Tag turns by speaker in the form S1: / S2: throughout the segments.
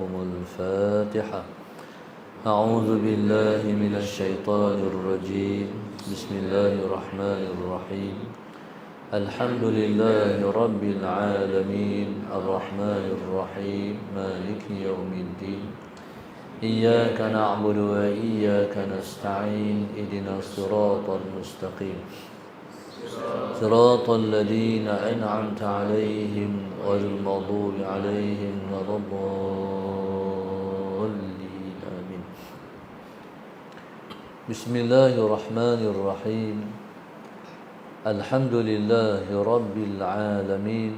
S1: الفاتحة. أعوذ بالله من الشيطان الرجيم. بسم الله الرحمن الرحيم. الحمد لله رب العالمين. الرحمن الرحيم. مالك يوم الدين. إياك نعبد وإياك نستعين. إدنا الصراط المستقيم. صراط الذين أنعمت عليهم غير عليهم ولا آمين بسم الله الرحمن الرحيم الحمد لله رب العالمين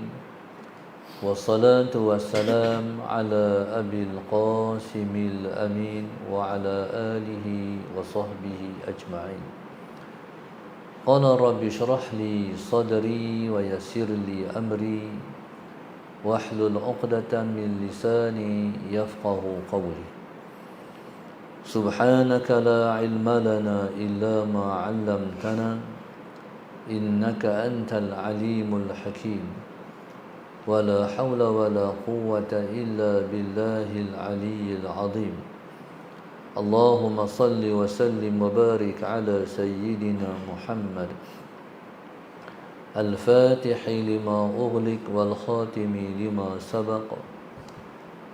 S1: والصلاة والسلام على أبي القاسم الأمين وعلى آله وصحبه أجمعين قال رب اشرح لي صدري ويسر لي أمري واحلل عقدة من لساني يفقه قولي سبحانك لا علم لنا إلا ما علمتنا إنك أنت العليم الحكيم. ولا حول ولا قوة إلا بالله العلي العظيم. اللهم صل وسلم وبارك على سيدنا محمد. الفاتح لما أغلق والخاتم لما سبق.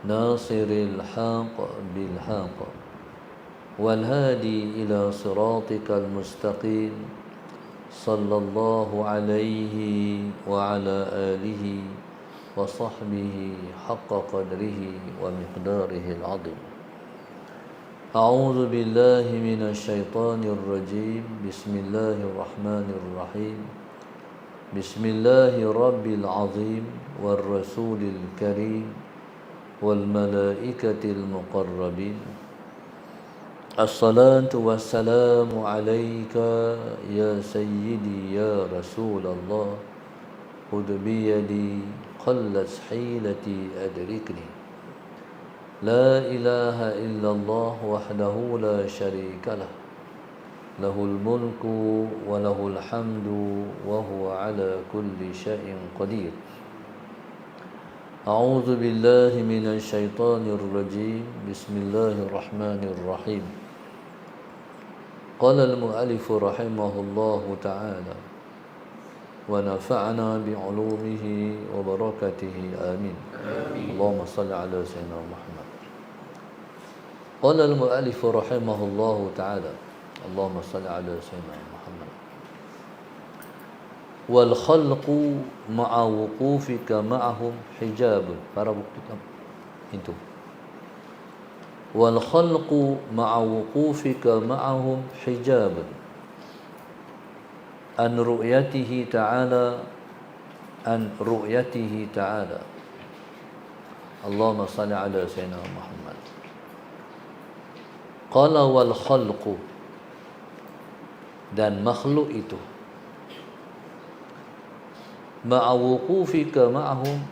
S1: ناصر الحق بالحق. والهادي إلى صراطك المستقيم. صلى الله عليه وعلى آله وصحبه حق قدره ومقداره العظيم. أعوذ بالله من الشيطان الرجيم. بسم الله الرحمن الرحيم. بسم الله رب العظيم والرسول الكريم والملائكة المقربين. الصلاة والسلام عليك يا سيدي يا رسول الله. خذ بيدي قلت حيلتي أدركني. لا إله إلا الله وحده لا شريك له. له الملك وله الحمد وهو على كل شيء قدير. أعوذ بالله من الشيطان الرجيم. بسم الله الرحمن الرحيم. قال المؤلف رحمه الله تعالى ونفعنا بعلومه وبركته. آمين, آمين. اللهم صل على سيدنا محمد. قال المؤلف رحمه الله تعالى اللهم صل على سيدنا محمد. والخلق مع وقوفك معهم حجاب. para bukti itu wal khalqu ma'a wuqufika ma'ahum hijab an ru'yatihi ta'ala an ru'yatihi ta'ala. Allahumma salli ala sayyidina Muhammad. Qala wal khalqu. Dan makhluk itu. Ma'a wuqufika ma'ahum.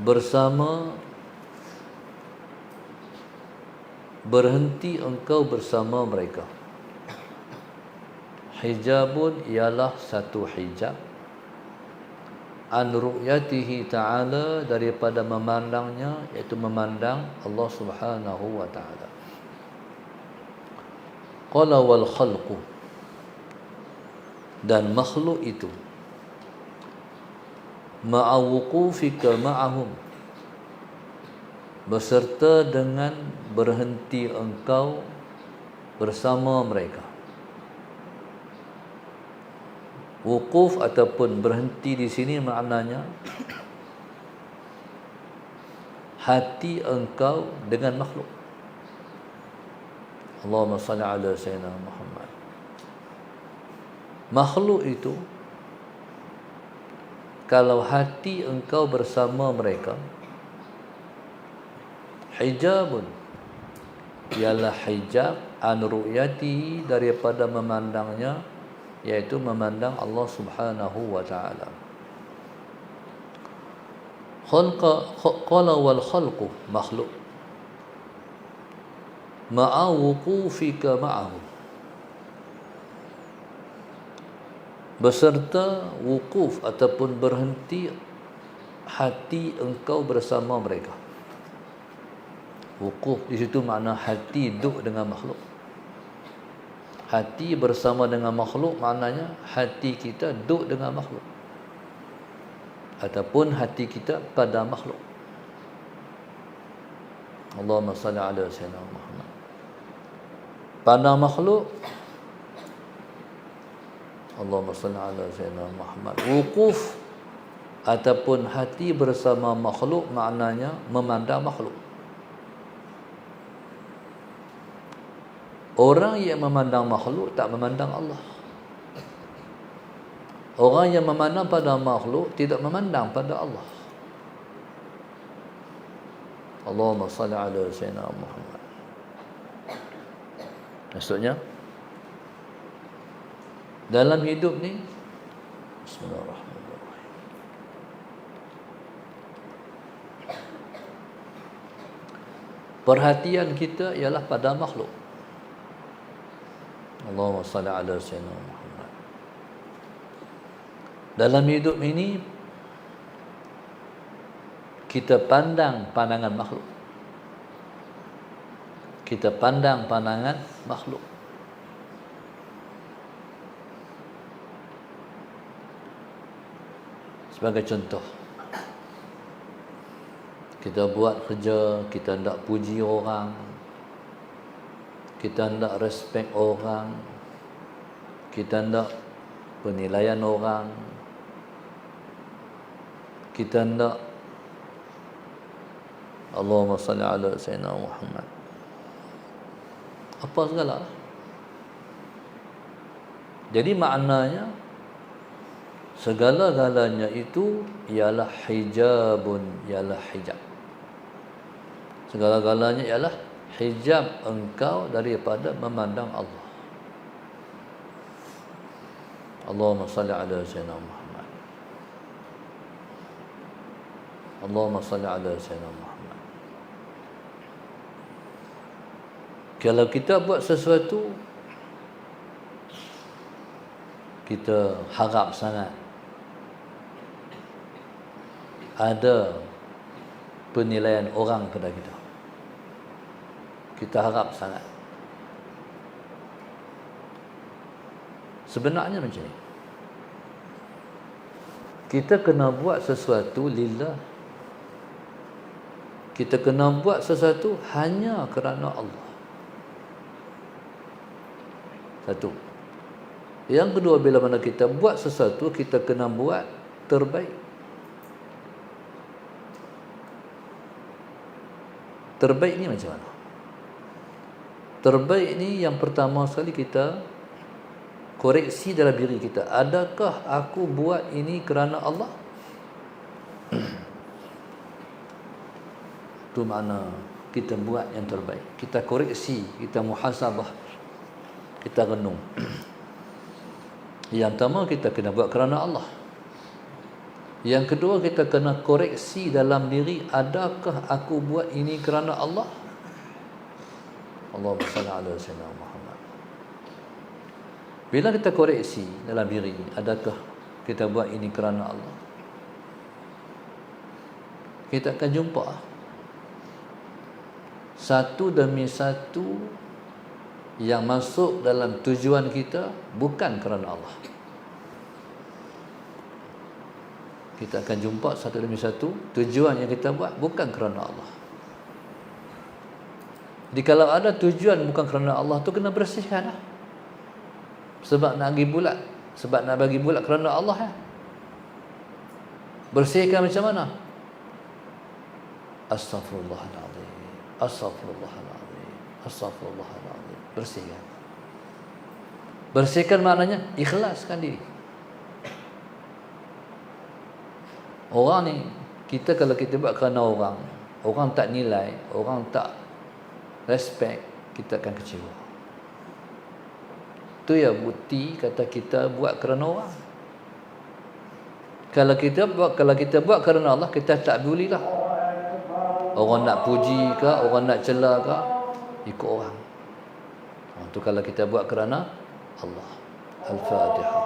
S1: Bersama berhenti engkau bersama mereka. Hijabun ialah satu hijab. An ru'yatihi ta'ala daripada memandangnya iaitu memandang Allah Subhanahu wa ta'ala. Qala wal khalqu. Dan makhluk itu. Ma'awuqufika ma'ahum beserta dengan berhenti engkau bersama mereka Wukuf ataupun berhenti di sini maknanya hati engkau dengan makhluk. Allahumma salli ala sayyidina Muhammad. Makhluk itu kalau hati engkau bersama mereka hijabun ialah hijab an ru'yati daripada memandangnya yaitu memandang Allah Subhanahu wa taala. Khalqa qala wal khalqu makhluk ma'a wuqufika ma'ahu beserta wukuf ataupun berhenti hati engkau bersama mereka. Wukuf di situ makna hati duduk dengan makhluk. Hati bersama dengan makhluk maknanya hati kita duduk dengan makhluk. Ataupun hati kita pada makhluk. Allahumma salli ala sayyidina Muhammad. Pada makhluk Allahumma salli ala sayyidina Muhammad. Wukuf ataupun hati bersama makhluk maknanya memandang makhluk. Orang yang memandang makhluk tak memandang Allah. Orang yang memandang pada makhluk tidak memandang pada Allah. Allahumma salli ala sayyidina Muhammad. Maksudnya dalam hidup ni Bismillahirrahmanirrahim. Perhatian kita ialah pada makhluk. Allahumma salli ala sayyidina Muhammad. Dalam hidup ini kita pandang pandangan makhluk. Kita pandang pandangan makhluk. Sebagai contoh kita buat kerja, kita hendak puji orang, kita hendak respect orang. Kita hendak penilaian orang. Kita hendak Allahumma salli ala sayyidina Muhammad. Apa segala. Jadi maknanya segala-galanya itu ialah hijabun ialah hijab. Segala-galanya ialah hijab engkau daripada memandang Allah. Allahumma salli ala sayyidina Muhammad. Allahumma salli ala sayyidina Muhammad. Kalau kita buat sesuatu kita harap sangat ada penilaian orang pada kita kita harap sangat. Sebenarnya macam ni. Kita kena buat sesuatu lillah. Kita kena buat sesuatu hanya kerana Allah. Satu. Yang kedua bila mana kita buat sesuatu kita kena buat terbaik. Terbaik ni macam mana terbaik ni yang pertama sekali kita koreksi dalam diri kita. Adakah aku buat ini kerana Allah? Tu makna kita buat yang terbaik. Kita koreksi kita muhasabah kita renung. Yang pertama kita kena buat kerana Allah. Yang kedua kita kena koreksi dalam diri adakah aku buat ini kerana Allah Allahumma salli ala sayyidina Muhammad. Bila kita koreksi dalam diri, adakah kita buat ini kerana Allah? Kita akan jumpa satu demi satu yang masuk dalam tujuan kita bukan kerana Allah. Kita akan jumpa satu demi satu tujuan yang kita buat bukan kerana Allah. Jadi kalau ada tujuan bukan kerana Allah tu kena bersihkan lah. Sebab nak bagi bulat. Sebab nak bagi bulat kerana Allah ya. Bersihkan macam mana? Astaghfirullahaladzim. Astaghfirullahaladzim. Astaghfirullahaladzim. Bersihkan. Bersihkan maknanya ikhlaskan diri. Orang ni, kita kalau kita buat kerana orang, orang tak nilai, orang tak respect kita akan kecewa. Tu ya bukti kata kita buat kerana orang. Kalau kita buat kalau kita buat kerana Allah kita tak lah. orang nak puji ke orang nak celah ke ikut orang. Itu kalau kita buat kerana Allah. Al-Fatihah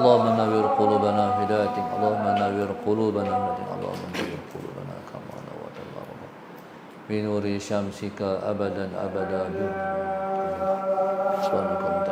S1: اللهم نور قلوبنا هدايتك اللهم نور قلوبنا هدايتك اللهم نور قلوبنا كما نورت الأرض بنور شمسك أبدا أبدا. سبحانك وانت